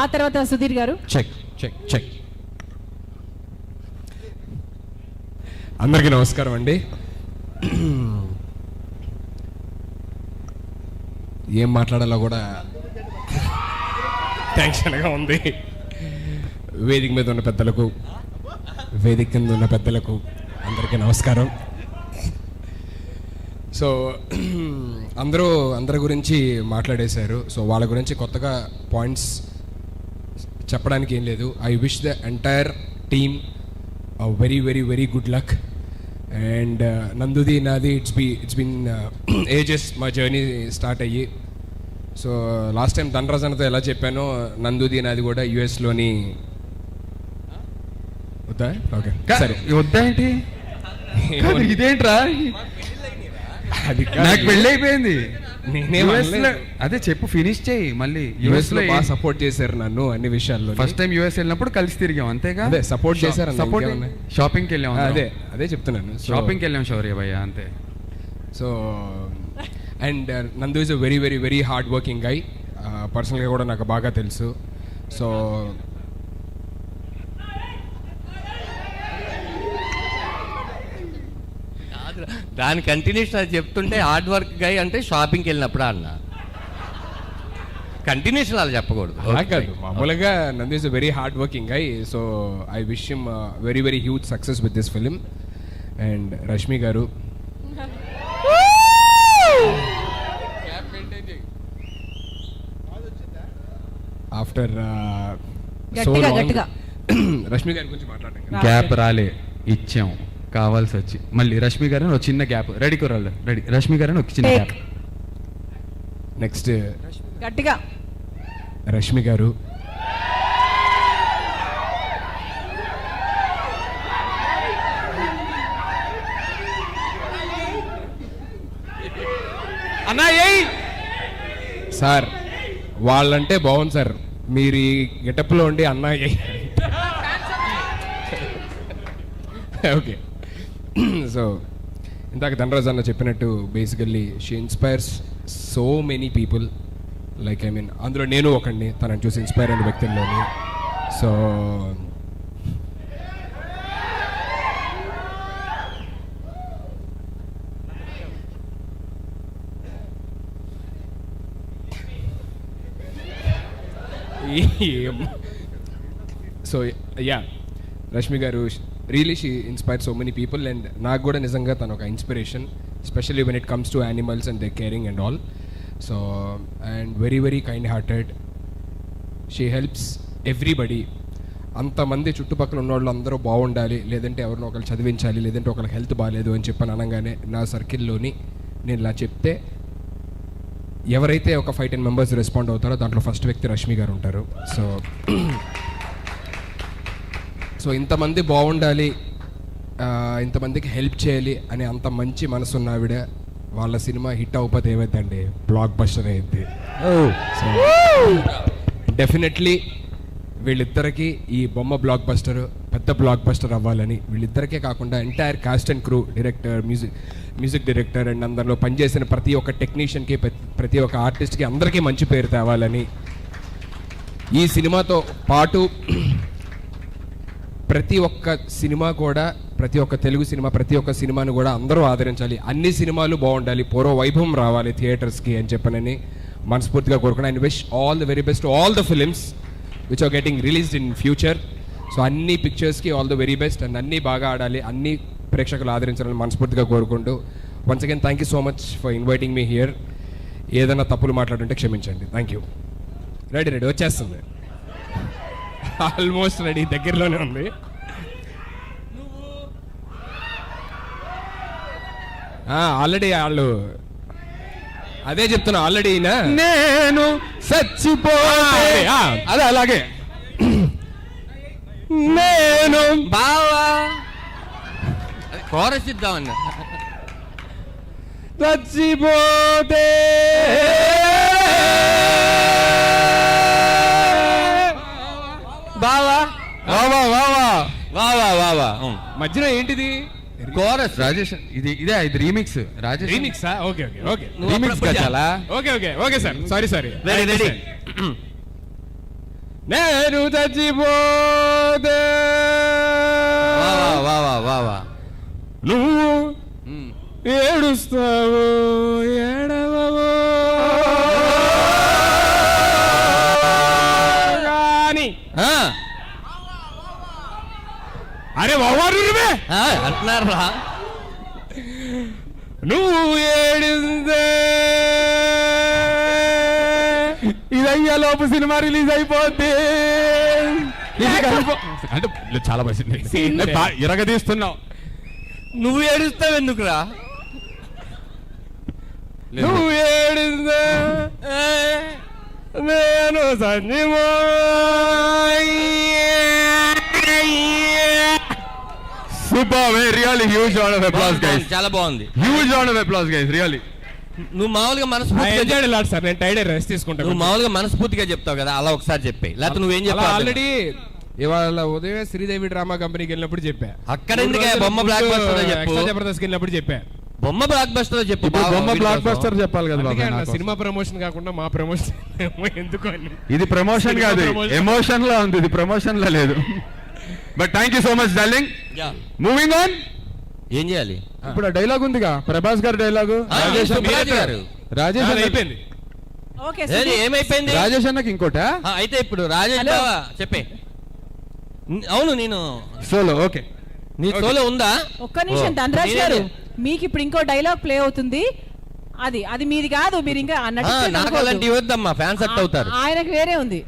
ఆ తర్వాత సుధీర్ గారు? చెక్ చెక్ చెక్ అందరికీ నమస్కారం అండి. ఏం మాట్లాడాలో కూడా టెన్షన్గా ఉంది. వేదిక మీద ఉన్న పెద్దలకు వేదిక కింద ఉన్న పెద్దలకు అందరికీ నమస్కారం. సో అందరూ అందరి గురించి మాట్లాడేశారు. సో వాళ్ళ గురించి కొత్తగా పాయింట్స్ చెప్పడానికి ఏం లేదు. I wish the entire team very very very good luck and నందుది నాది it's be it's been ages మా జర్నీ స్టార్ట్ అయ్యి. సో లాస్ట్ టైం ధనరాజనతో ఎలా చెప్పానో నందుది నాది కూడా యుఎస్లోని వద్దా? ఓకే సరే. వద్దా ఏంటి? ఇదేంట్రా? అది నాకు పెళ్ళి అయిపోయింది అదే చెప్పు ఫినిష్ చేయి మళ్ళీ. యుఎస్లో బాగా సపోర్ట్ చేశారు నన్ను అన్ని విషయాల్లో. ఫస్ట్ టైం యుఎస్ వెళ్ళినప్పుడు కలిసి తిరిగాం అంతేగా? అదే, support చేశారు సపోర్ట్? షాపింగ్కి వెళ్ళాం అదే అదే చెప్తున్నాను. షాపింగ్కి వెళ్ళాం శౌర్య భయ్య అంతే. So and Nandu is a very very very hard working guy పర్సనల్గా కూడా నాకు బాగా తెలుసు. సో దాని కంటిన్యూషన్ అది చెప్తుంటే హార్డ్ వర్క్ గై అంటే షాపింగ్కి వెళ్ళినప్పుడు అన్న. కంటిన్యూషన్ అలా చెప్పకూడదు. అలా కాదు. మామూలుగా Nandu is very hard working guy so I wish him very very huge success with this film and Rashmi garu. After గట్టిగా. రష్మి గారి గురించి మాట్లాడండి గ్యాప్ రాలే. ఇచ్చాం. కావాల్సి వచ్చి మళ్ళీ రష్మి గారు ఒక చిన్న గ్యాప్. రెడీ కుర్రాళ్ళు రెడీ. రష్మి గారు ఒక చిన్న. గ్యాప్. నెక్స్ట్ గట్టిగా. రష్మి గారు. అన్నా ఏయ్! సార్ వాళ్ళంటే బాగుంది సార్. మీరు ఈ గెటప్లో ఉండి అన్న ఓకే సో ఇందాక ధనరాజ్ అన్న చెప్పినట్టు basically she inspires so many people like I mean అందులో నేను ఒకడిని తనని చూసి ఇన్స్పైర్ అయిన వ్యక్తుల్లోని. So so ya Rashmi garu really she inspire so many people and నాకు కూడా నిజంగా తను ఒక inspiration specially when it comes to animals and they caring and all so and very very kind hearted she helps everybody అంతమంది చుట్టుపక్కల ఉన్న వాళ్ళు అందరూ బాగుండాలి లేదంటే ఎవరినో ఒకరు చదివించాలి లేదంటే ఒకరికి హెల్త్ బాగాలేదు అని చెప్పని అనగానే నా సర్కిల్లోని నేను ఇలా చెప్తే ఎవరైతే ఒక ఫైవ్ టెన్ మెంబర్స్ రెస్పాండ్ అవుతారో దాంట్లో ఫస్ట్ వ్యక్తి రష్మి గారు ఉంటారు. సో సో ఇంతమంది బాగుండాలి ఇంతమందికి హెల్ప్ చేయాలి అనే అంత మంచి మనసున్న ఆవిడ వాళ్ళ సినిమా హిట్ అవ్వకపోతే ఏమైందండి? బ్లాక్ బస్టర్ అయింది. సో డెఫినెట్లీ వీళ్ళిద్దరికి ఈ బొమ్మ బ్లాక్ బస్టర్ పెద్ద బ్లాక్ బస్టర్ అవ్వాలని వీళ్ళిద్దరికే కాకుండా entire cast and crew director music music director and అందరిలో పనిచేసిన ప్రతి ఒక్క టెక్నీషియన్కి ప్రతి ఒక్క ఆర్టిస్ట్కి అందరికీ మంచి పేరు తేవాలని ఈ సినిమాతో పాటు ప్రతి ఒక్క సినిమా కూడా ప్రతి ఒక్క తెలుగు సినిమా ప్రతి ఒక్క సినిమాను కూడా అందరూ ఆదరించాలి. అన్ని సినిమాలు బాగుండాలి. పూర్వ వైభవం రావాలి థియేటర్స్కి అని చెప్పనని మనస్ఫూర్తిగా కోరుకున్నాను and wish all the very best all the films which are getting released in future so అన్ని పిక్చర్స్కి all the very best and అన్నీ బాగా ఆడాలి. అన్ని ప్రేక్షకులు ఆదరించాలని మనస్ఫూర్తిగా కోరుకుంటూ once again thank you so much for inviting me here ఏదైనా తప్పులు మాట్లాడుంటే క్షమించండి. థ్యాంక్ యూ రెడీ రెడీ వచ్చేస్తుంది. ఆల్మోస్ట్ రెడీ దగ్గరలోనే ఉంది. ఆల్రెడీ వాళ్ళు అదే చెప్తున్నా ఆల్రెడీ నేను చచ్చిపోతే ఆ, అదే అలాగే. నేను బావా. కోరస్ ఇద్దామన్న చచ్చిపోతే బావా. వావా వావా వావా వావా మధ్యలో ఏంటిది? కోరస్. రాజేష్ ఇది ఇదే ఇది remix. Rajesh. రీమిక్సా? Okay okay okay. Remix చాలా okay okay okay sir. Sorry sorry ready ready నేను చచ్చిపోతే వా వా వా వా నువ్వు. ఏడుస్తావు. అరే బావారు నువ్వే? అంటున్నారా నువ్వు ఏడిస్తే ఇదయ్యా లోపు సినిమా రిలీజ్ అయిపోద్ది అంటే చాలా. మంది ఇరగదీస్తున్నావు. నువ్వు ఏడుస్తావు ఎందుకురా? నువ్వు ఏడిస్తే నేను super really huge round of applause guys చాలా బాగుంది. Huge round of applause guys really నువ్వు మామూలుగా మనస్ఫూర్తిగా లాడ్ సార్ నేను టైడ్ రెస్ట్ తీసుకుంటాను నువ్వు మామూలుగా మనస్ఫూర్తిగా చెప్తావు కదా అలా ఒకసారి చెప్పే లేకపోతే నువ్వేం చెప్పావు ఆల్రెడీ ఇవాళ ఉదయం శ్రీదేవి డ్రామా కంపెనీకి వెళ్ళినప్పుడు చెప్పా. అక్కడ ఎందుకే బొమ్మ బ్లాక్ బస్టర్ చెప్పు? జబర్దస్త్ వెళ్ళినప్పుడు చెప్పా. బొమ్మ బ్లాక్ బస్టర్ చెప్పు బొమ్మ బ్లాక్. బస్టర్ చెప్పాలి కదా. సినిమా ప్రమోషన్ కాకుండా మా ప్రమోషన్ ఎందుకు అని. ఇది ప్రమోషన్ కాదు. ఎమోషన్లో ఉంది ఇది ప్రమోషన్లో లేదు. But thank you so much darling ya. Moving on ఏం చేయాలి? ఇప్పుడు డైలాగ్ ఉందిగా. ప్రభాస్ గారి డైలాగు రాజేష్ సుబ్బరాజు గారు. రాజేష్ అన్న- అయిపోయింది. ఏమైపోయింది? రాజేష్ అన్నకి ఇంకోట? ఆ, అయితే ఇప్పుడు రాజేష్ చెప్పే. అవును నేను. సోలో ఓకే నీ తోలో ఉందా? ఒక్క నిమిషం ఓ, ధనరాజ్ గారు మీకు ఇప్పుడు ఇంకో డైలాగ్ ప్లే అవుతుంది. అది అది మీది కాదు మీరు ఇంకా. అలాంటివి వద్దమ్మా ఫ్యాన్స్ అట్ అవుతారు. ఆయనకు వేరే ఉంది.